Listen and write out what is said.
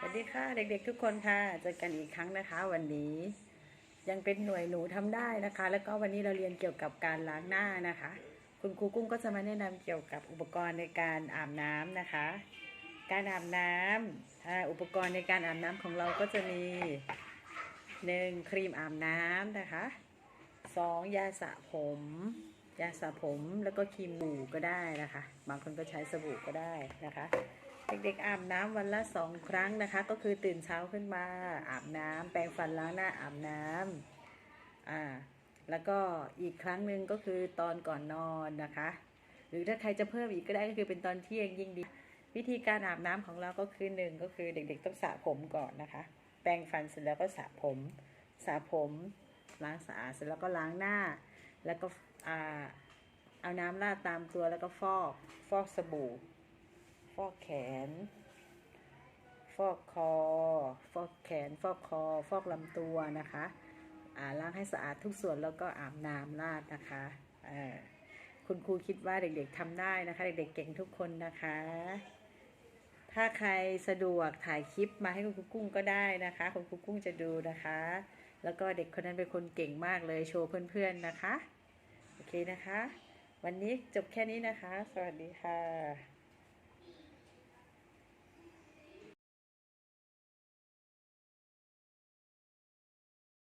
สวัสดีค่ะเด็กๆทุกคนค่ะเจอกันอีกครั้งนะคะ วันนี้ ยังเป็นหน่วยหนูทำได้นะคะ แล้วก็วันนี้เราเรียนเกี่ยวกับการล้างหน้านะคะ คุณครูกุ้งก็จะมาแนะนำเกี่ยวกับอุปกรณ์ในการอาบน้ำนะคะ การอาบน้ำอ่าอุปกรณ์ในการอาบน้ำของเราก็จะมีหนึ่งครีมอาบน้ำนะคะสองยาสระผม ยาสระผมแล้วก็ครีมหมูก็ได้นะคะ บางคนก็ใช้สบู่ก็ได้นะคะ เด็กๆอาบน้ำวันละสองครั้งนะคะ ก็คือตื่นเช้าขึ้นมาอาบน้ำแปรงฟันล้างหน้าอาบน้ำอ่าแล้วก็อีกครั้งหนึ่งก็คือตอนก่อนนอนนะคะ หรือถ้าใครจะเพิ่มอีกก็ได้ก็คือเป็นตอนเที่ยงยิ่งดี วิธีการอาบน้ำของเราก็คือหนึ่งก็คือเด็กๆต้องสระผมก่อนนะคะ แปรงฟันเสร็จแล้วก็สระผมสระผมล้างสะอาดเสร็จแล้วก็ล้างหน้า แล้วก็อ่าเอาน้ำราดตามตัวแล้วก็ฟอกฟอกสบู่ อกแขน ฟอกคอ ฟอกแขน ฟอกคอ ฟอกลำตัวนะคะอ่าล้างให้สะอาดทุกส่วนแล้วก็อาบน้ำราดนะคะเอ่อคุณครูคิดว่าเด็กๆทำได้นะคะ เด็กๆเก่งทุกคนนะคะ ถ้าใครสะดวกถ่ายคลิปมาให้คุณครูกุ้งก็ได้นะคะ คุณครูกุ้งจะดูนะคะ แล้วก็เด็กคนนั้นเป็นคนเก่งมากเลยโชว์เพื่อนๆนะคะ โอเคนะคะ วันนี้จบแค่นี้นะคะ สวัสดีค่ะ